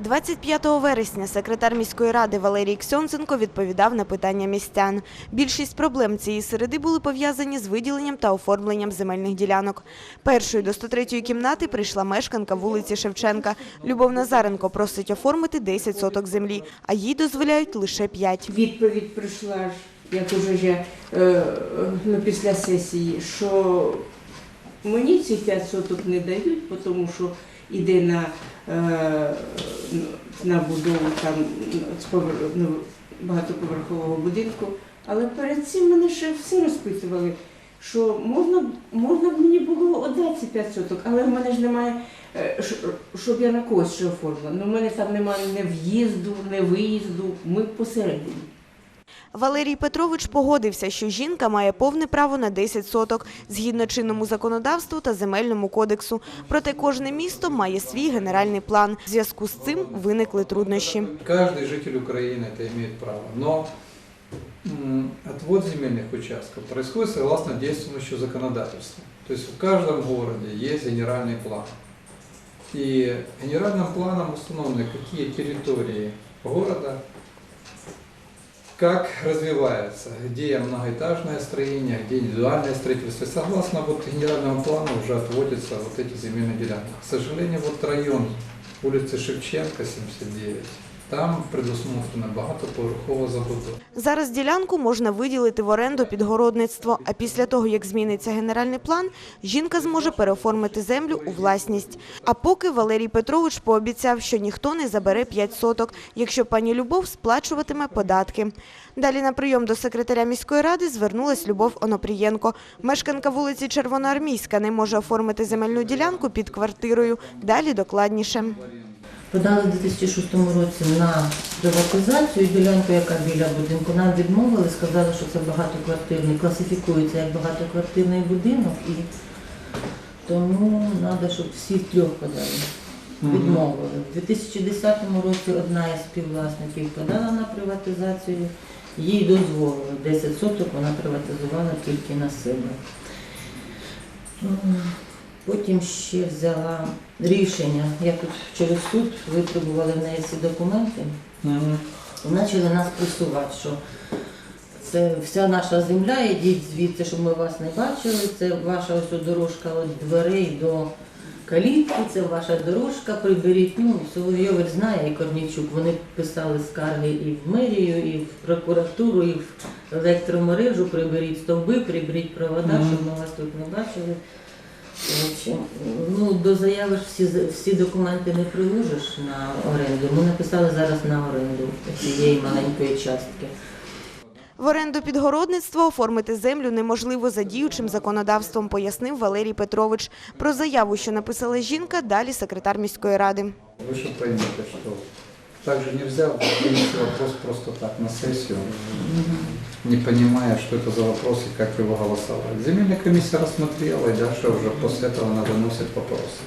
25 вересня секретар міської ради Валерій Ксьонзенко відповідав на питання містян. Більшість проблем цієї середи були пов'язані з виділенням та оформленням земельних ділянок. Першою до 103-ї кімнати прийшла мешканка вулиці Шевченка. Любов Назаренко просить оформити 10 соток землі, а їй дозволяють лише 5. Відповідь прийшла як уже я, е, ну, після сесії, що мені ці 5 соток не дають, тому що йде на, е, на будову там ну, багатоповерхового будинку. Але перед цим мене ще всі розпитували, що можна, можна б мені було одати ці 5 соток, але в мене ж немає, е, щоб я на когось ще оформила. Ну, в мене там немає ні в'їзду, ні виїзду, ми посередині. Валерій Петрович погодився, що жінка має повне право на 10 соток згідно чинному законодавству та земельному кодексу. Проте кожне місто має свій генеральний план. В зв'язку з цим виникли труднощі. Каждый житель Украины это имеет право. Но м, отвод земельных участков происходит согласно действующему законодательству. То есть в каждом городе есть генеральный план. И генеральным планом установлены, какие территории города, как развивается, где многоэтажное строение, где индивидуальное строительство. Согласно вот генеральному плану уже отводятся вот эти земельные делянки. К сожалению, вот район улицы Шевченко, 79, там предусмотрено багатоповерхова забудова. Зараз ділянку можна виділити в оренду під городництво, а після того, як зміниться генеральний план, жінка зможе переоформити землю у власність. А поки Валерій Петрович пообіцяв, що ніхто не забере 5 соток, якщо пані Любов сплачуватиме податки. Далі на прийом до секретаря міської ради звернулась Любов Онопрієнко. Мешканка вулиці Червоноармійська не може оформити земельну ділянку під квартирою. Далі докладніше. Подали в 2006 році на приватизацію ділянку, яка біля будинку. Нам відмовили, сказали, що це багатоквартирний, класифікується як багатоквартирний будинок, і тому треба, щоб всі трьох подали. Відмовили. У 2010 році одна із співвласників подала на приватизацію, їй дозволили 10 соток, вона приватизувала тільки на себе. Потім ще взяла рішення, я тут через суд витребували в неї ці документи і почали нас пресувати, що це вся наша земля, ідіть звідси, щоб ми вас не бачили. Це ваша ось дорожка від дверей до калітки, це ваша дорожка, приберіть. Ну, Соловйович знає і Корнійчук. Вони писали скарги і в мерію, і в прокуратуру, і в електромережу, приберіть стовби, приберіть провода, Мгм. щоб ми вас тут не бачили. Ну, до заяви ж всі, всі документи не приложиш на оренду. Ми написали зараз на оренду цієї маленької частки. В оренду під городництво оформити землю неможливо за діючим законодавством, пояснив Валерій Петрович. Про заяву, що написала жінка, далі секретар міської ради. Вы же поймете, что также нельзя вынести вопрос просто так на сессию, не понимая, что это за вопрос и как его голосовать. Земельная комиссия рассмотрела, и дальше уже после этого она выносит вопросы.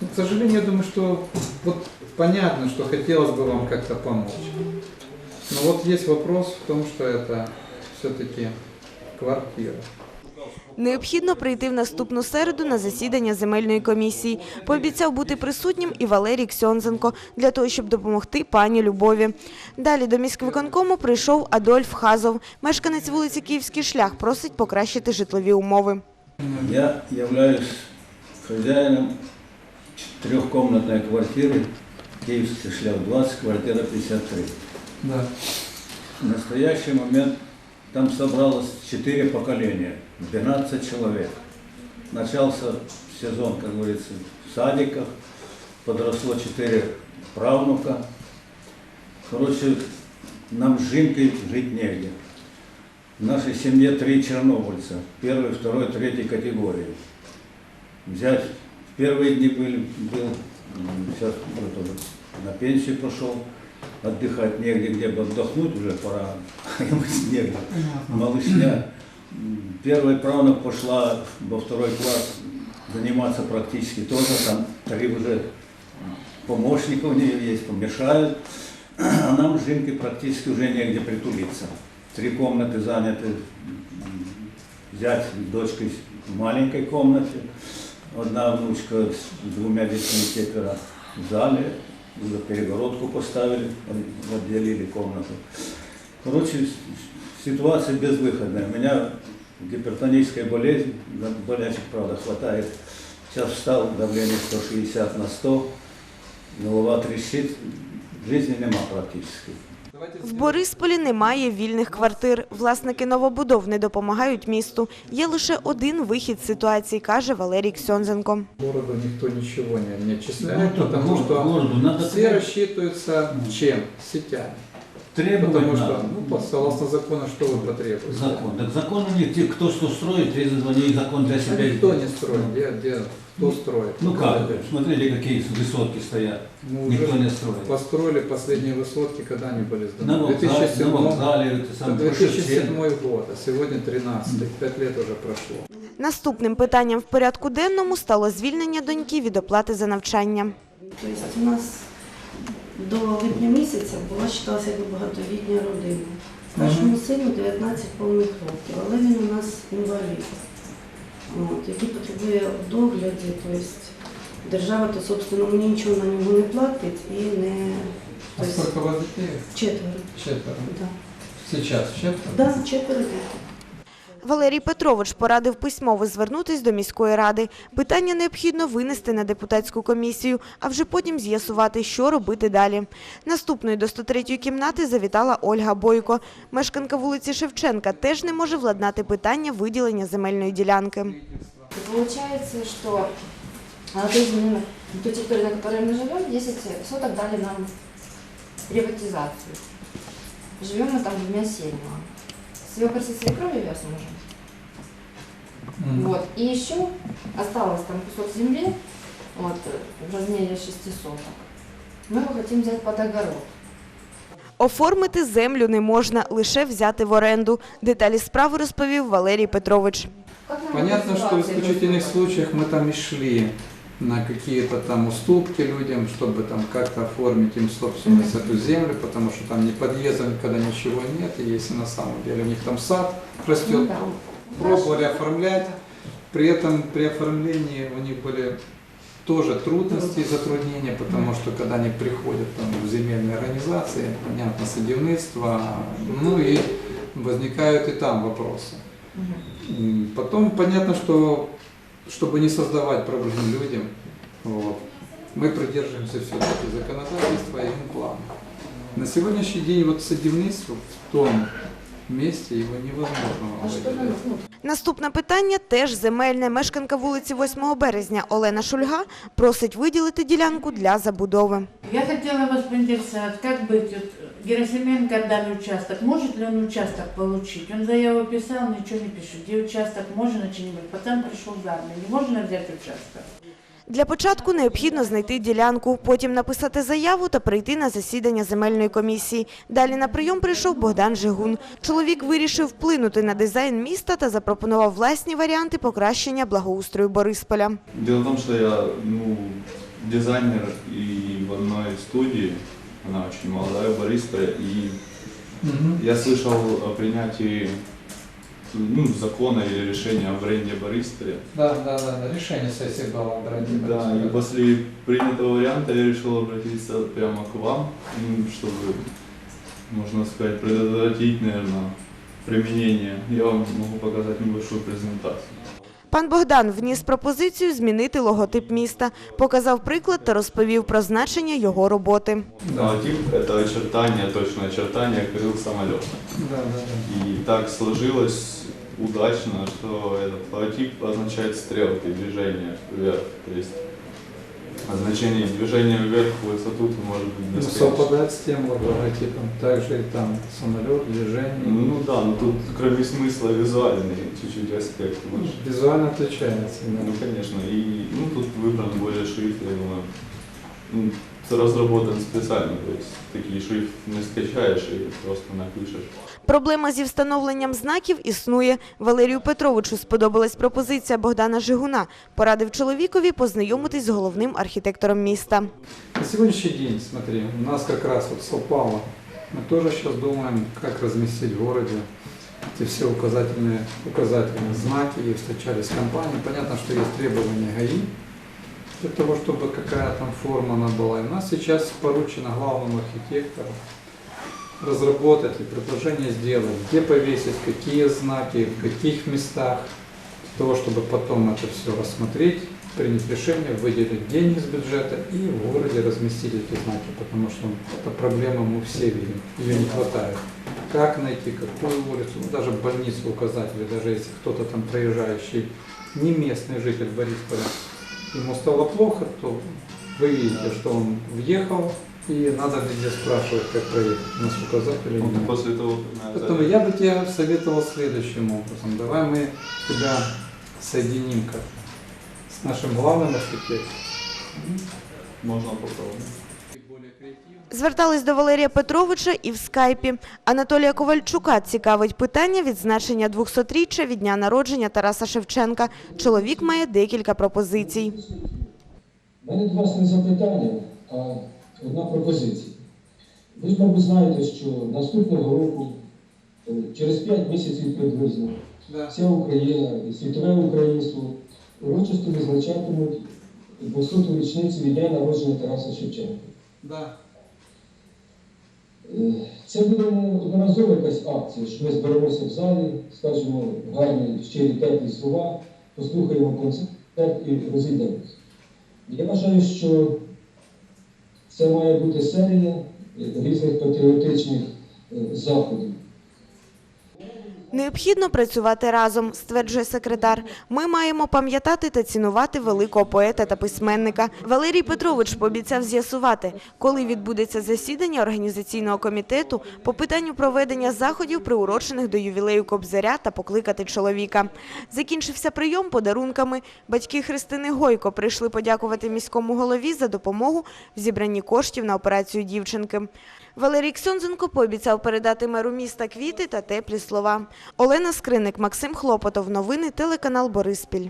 Но, к сожалению, я думаю, что вот понятно, что хотелось бы вам как-то помочь. Но вот есть вопрос в том, что это все-таки квартира. Необхідно прийти в наступну середу на засідання земельної комісії. Пообіцяв бути присутнім і Валерій Ксьонзенко для того, щоб допомогти пані Любові. Далі до міськвиконкому прийшов Адольф Хазов. Мешканець вулиці Київський шлях просить покращити житлові умови. Я являюсь хозяином трехкомнатной квартиры Киевский шлях 20, квартира 53. Да. В настоящий момент там собралось 4 поколения, 12 человек. Начался сезон, как говорится, в садиках, подросло 4 правнука. Короче, нам с Жинкой жить негде. В нашей семье три чернобыльца, первой, второй, третьей категории. Взять, в первые дни был, был сейчас на пенсию пошел, отдыхать негде, где бы отдохнуть уже пора, ему негде. Малышня. Первая правнук пошла во второй класс заниматься практически тоже, там три уже помощника у нее есть, помешают. А нам с Жинкой практически уже негде притулиться. Три комнаты заняты, взять с дочкой в маленькой комнате, одна внучка с двумя детьми, четверо в зале, за перегородку поставили, отделили комнату. Короче, ситуация безвыходная. У меня гипертоническая болезнь, болячек, правда, хватает. Сейчас встал, давление 160 на 100, голова трещит, жизни нема практически. В Борисполі немає вільних квартир. Власники новобудов не допомагають місту. Є лише один вихід з ситуації, каже Валерій Ксьонзенко. Городу никто ничего не, отчисляет, Ну, то потому город- что городу надо все требовать. рассчитываются чем? Сетями. Требовать Потому что, надо. ну, по- согласно закону, что вы потребуете? Закон. Так закон у них, те, кто что строит, те они закон для А себя. никто не строит, где, где, кто строит? Ну Кто как, делает? смотрите, какие высотки стоят. Мы Никто уже не строит. построили последние высотки, когда они были На сданы? В вокзале, 2007, на вокзале, это это сам 2007 год, а сегодня 13 пять лет уже прошло. Наступним питанням в порядку денному стало звільнення доньки від оплати за навчання. Тобто у нас до липня місяця була вважалася якби багатовітня родина. Старшому сину 19 повних років, але він у нас інвалід, от, який потребує в догляді. Тобто держава то, собственно, мені нічого на нього не платить і не А сколько у вас детей? четверо. Четверо. Да. Сейчас четверо? Да, четверо дітей. Валерій Петрович порадив письмово звернутись до міської ради. Питання необхідно винести на депутатську комісію, а вже потім з'ясувати, що робити далі. Наступною до 103-ї кімнати завітала Ольга Бойко. Мешканка вулиці Шевченка теж не може владнати питання виділення земельної ділянки. Есть, ну, ту территорию, на которой мы живем, 10 соток дали нам приватизацию. Живем мы там двумя семьями Свекр со свекровью я с мужем. Мгм. Вот. И еще осталось там кусок земли вот, в размере 6 соток. Мы его хотим взять под огород. Оформити землю не можна, лише взяти в оренду. Деталі справи розповів Валерій Петрович. Как нам Понятно, эта что в ситуация исключительных объяснить? случаях мы там и шли На какие-то там уступки людям, чтобы там как-то оформить им собственность эту землю, потому что там ни подъезда, никогда ничего нет, и если на самом деле у них там сад Ну растет, да. пробовали оформлять, при этом при оформлении у них были тоже трудности и затруднения, потому что когда они приходят там, в земельные организации, понятно, садівництво, ну и возникают и там вопросы. Потом понятно, что чтобы не создавать проблем людям, вот, мы придерживаемся все-таки законодательства и плана. На сегодняшний день вот садивництво в том месте его невозможно Наступне питання теж земельне. Мешканка вулиці 8 березня Олена Шульга просить виділити ділянку для забудови. Я хотела вас поинтересовать, как быть, вот Герасименко дали участок, может ли он участок получить? Он заяву писал, ничего не пишет. Где участок можно что-нибудь? Потом пришел в армию, не можно взять участок? Для початку необхідно знайти ділянку, потім написати заяву та прийти на засідання земельної комісії. Далі на прийом прийшов Богдан Жигун. Чоловік вирішив вплинути на дизайн міста та запропонував власні варіанти покращення благоустрою Борисполя. Дело в том, что я ну, дизайнер и в одной студии, она очень молодая, в Борисполе, и я слышал о принятии ну, закона или решения о бренде Борисполе. Да, да, да, да, решение сессии было, дорогие Да, друзья. и после принятого варианта я решил обратиться прямо к вам, ну, чтобы, можно сказать, предотвратить, наверное, применение. Я вам могу показать небольшую презентацию. Пан Богдан вніс пропозицію змінити логотип міста, показав приклад та розповів про значення його роботи. Да, Логотип – это очертание, точное очертание крыл самолета. да, да, да. И так сложилось удачно, что этот логотип означает стрелки, движение вверх. То есть означение движения вверх в высоту ты можешь быть Ну, бесконечно. совпадает с тем логотипом. Также и там самолет, движение. Ну да, но тут кроме смысла визуальный чуть-чуть аспект. может. Визуально отличается. да. Ну конечно, и ну, тут выбран более шрифт, я думаю, ну, разработан специально, то есть такие шрифт не скачаешь и просто напишешь. Проблема зі встановленням знаків існує. Валерію Петровичу сподобалась пропозиція Богдана Жигуна. Порадив чоловікові познайомитись з головним архітектором міста. На сегодняшний день, смотри, у нас как раз вот совпало. Мы тоже сейчас думаем, как разместить в городе эти все указательные, указательные знаки. И встречались с компанией. Понятно, что есть требования ГАИ. Для того, чтобы какая там форма она была. И у нас сейчас поручено главному архитектору разработать и предложение сделать, где повесить, какие знаки, в каких местах, для того, чтобы потом это все рассмотреть, принять решение, выделить деньги из бюджета и в городе разместить эти знаки, потому что эта проблема мы все видим, ее не хватает. Как найти, какую улицу, ну, даже больницу указать, или даже если кто-то там проезжающий, не местный житель Борисполя, ему стало плохо, то вы видите, что он въехал, и надо везде спрашивать, как проехать, нас указателей Ну, нет. после того, Поэтому я бы тебе советовал следующим образом. Давай мы тебя соединим как с нашим главным архитектором. можно попробовать. Звертались до Валерія Петровича і в скайпі. Анатолія Ковальчука цікавить питання відзначення 200-річчя від дня народження Тараса Шевченка. Чоловік має декілька пропозицій. У мене до вас не запитання, а одна пропозиція. Ви ж, мабуть, знаєте, що наступного року, е, через 5 місяців приблизно, вся Україна і світове українство урочисто відзначатимуть 200-ту річницю від дня народження Тараса Шевченка. Е, Це буде одноразова якась акція, що ми зберемося в залі, скажемо гарні, щирі, теплі слова, послухаємо концерт і розійдемося. Я вважаю, що це має бути серія різних патріотичних е, заходів. Необхідно працювати разом, стверджує секретар. Ми маємо пам'ятати та цінувати великого поета та письменника. Валерій Петрович пообіцяв з'ясувати, коли відбудеться засідання організаційного комітету по питанню проведення заходів, приурочених до ювілею Кобзаря та покликати чоловіка. Закінчився прийом подарунками. Батьки Христини Гойко прийшли подякувати міському голові за допомогу в зібранні коштів на операцію дівчинки. Валерій Ксьонзенко пообіцяв передати меру міста квіти та теплі слова. Олена Скриник, Максим Хлопотов. Новини телеканал Бориспіль.